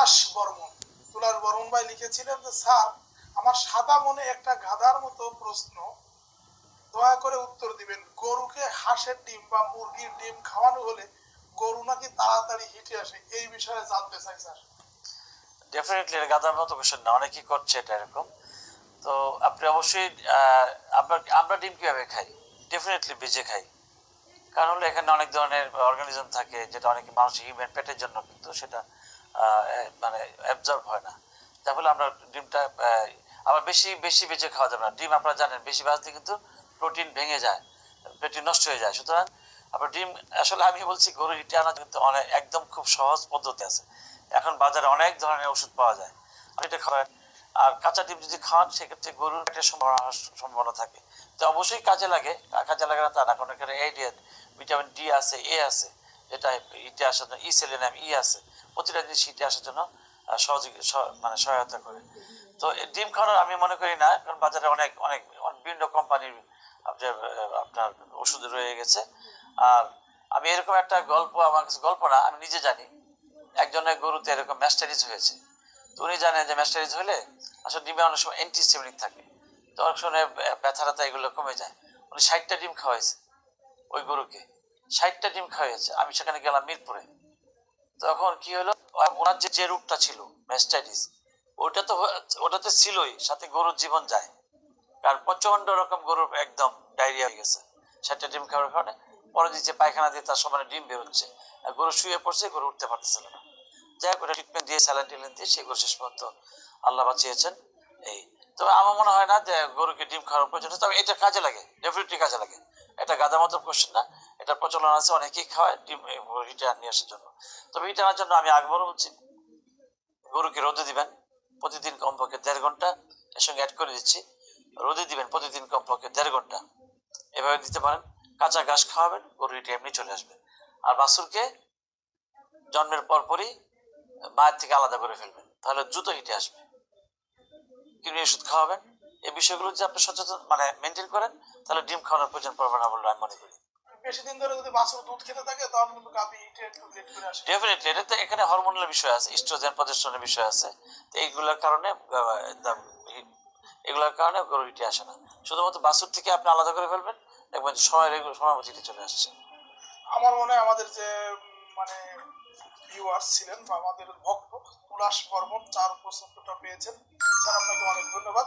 তুলাস বর্মন। তুলাস বর্মন ভাই লিখেছিলেন যে, স্যার, আমার সাদা মনে একটা গাধার মতো প্রশ্ন। দয়া করে উত্তর দিবেন, গরুকে হাঁসের ডিম বা মুরগির ডিম খাওয়ানো হলে গরু নাকি তাড়াতাড়ি হিটে আসে, এই বিষয়ে জানতে চাই, স্যার। ডেফিনেটলি গাদার মতো কোশ্চেন না, অনেকেই করছে এটা এরকম। তো আপনি অবশ্যই আমরা আমরা ডিম কীভাবে খাই? ডেফিনেটলি বেজে খাই। কারণ হলো এখানে অনেক ধরনের অর্গানিজম থাকে, যেটা অনেক মানুষের হিউম্যান পেটের জন্য, কিন্তু সেটা মানে অ্যাবজর্ব হয় না। যার ফলে আমরা ডিমটা আবার বেশি বেশি বেজে খাওয়া যাবে না। ডিম আপনারা জানেন, বেশি ভাজলে কিন্তু প্রোটিন ভেঙে যায় প্রোটিন নষ্ট হয়ে যায়। সুতরাং আপনার ডিম, আসলে আমি বলছি গরু হিটে আনা কিন্তু অনেক, একদম খুব সহজ পদ্ধতি আছে। এখন বাজারে অনেক ধরনের ওষুধ পাওয়া যায়। আপনি এটা খাওয়ান আর কাঁচা ডিম যদি খাওয়ান সেক্ষেত্রে গরুর একটা সম্ভাবনা সম্ভাবনা থাকে। তো অবশ্যই কাজে লাগে। কাজে লাগে না তা না এখানে এই ভিটামিন ডি আছে এ আছে। যেটা ইটে আসার জন্য, ই সেলে নাম ই আছে। প্রতিটা জিনিস হিটে আসার জন্য সহযোগী সহ- মানে সহায়তা করে। তো ডিম খাওয়ানোর আমি মনে করি না, কারণ বাজারে অনেক অনেক বিভিন্ন কোম্পানির আপনার ওষুধ রয়ে গেছে। আর আমি এরকম একটা গল্প, আমার কাছে গল্প না, আমি নিজে জানি। একজনের গরুতে এরকম ম্যাস্টারিজ হয়েছে। তো উনি জানেন যে ম্যাস্টারিজ হলে আসলে ডিমে অনেক সময় অ্যান্টিসেমিক থাকে। তো অনেক সময় ব্যথা এগুলো কমে যায়। উনি ষাটটা ডিম খাওয়াইছে ওই গরুকে। ষাটটা ডিম খাওয়াইছে আমি সেখানে গেলাম মিরপুরে। তখন কি হলো, ওনার যে যে রোগটা ছিল ম্যাস্টাইটিস ওটা তো ওটাতে ছিলই, সাথে গরুর জীবন যায়। কারণ প্রচণ্ড রকম গরুর একদম ডায়রিয়া হয়ে গেছে। ষাটটা ডিম খাওয়ার কারণে। পরে দিচ্ছে পায়খানা দিয়ে তার সমানে ডিম বেরোচ্ছে আর গরু শুয়ে পড়ছে, গরু উঠতে পারতেছিল না। যাই হোক ট্রিটমেন্ট দিয়ে স্যালাইন টেলেন দিয়ে সেই গরু শেষ পর্যন্ত আল্লাহ বাঁচিয়েছেন। এই। তবে আমার মনে হয় না যে গরুকে ডিম খাওয়ার প্রয়োজন তবে এটা কাজে লাগে ডেফিনেটলি কাজে লাগে। এটা গাদা মতো কোশ্চেন না। এটা প্রচলন আছে, অনেকেই খাওয়ায় ডিম রিটার্ন নিয়ে আসার জন্য। তবে রিটার্ন আনার জন্য আমি আগবারও বলছি, গরুকে রোদে দিবেন, প্রতিদিন কমপক্ষে দেড় ঘণ্টা, এর সঙ্গে অ্যাড করে দিচ্ছি, রোদে দিবেন প্রতিদিন কমপক্ষে দেড় ঘণ্টা। এভাবে দিতে পারেন, কাঁচা ঘাস খাওয়াবেন, গরু হিটে এমনি চলে আসবে। আর বাছুরকে জন্মের পরপরই মায়ের থেকে আলাদা করে ফেলবেন, তাহলে দ্রুত হিটে আসবে। কৃমি ওষুধ খাওয়াবেন, এই বিষয়গুলো যদি আপনি সচেতন মানে মেনটেন করেন, তাহলে ডিম খাওয়ানোর প্রয়োজন পড়বে না বলে আমি মনে করি। বেশি দিন ধরে যদি বাছুর দুধ খেতে থাকে তাহলে কিন্তু গাভী হিটে একটু লেট করে আসে। ডেফিনেটলি এটাতে এখানে হরমোনাল বিষয় আছে ইস্ট্রোজেন প্রজেস্টনের বিষয় আছে। তো এইগুলোর কারণে এগুলোর কারণে গরু হিটে আসে না। শুধুমাত্র বাছুর থেকে আপনি আলাদা করে ফেলবেন দেখবেন সময় রেগুলার সময় মতো হিটে চলে আসছে। আমার মনে হয় আমাদের যে মানে ভিউয়ার্স ছিলেন বা আমাদের ভক্ত তুলাস বর্মন চার প্রশ্ন পেয়েছেন। স্যার আপনাকে অনেক ধন্যবাদ।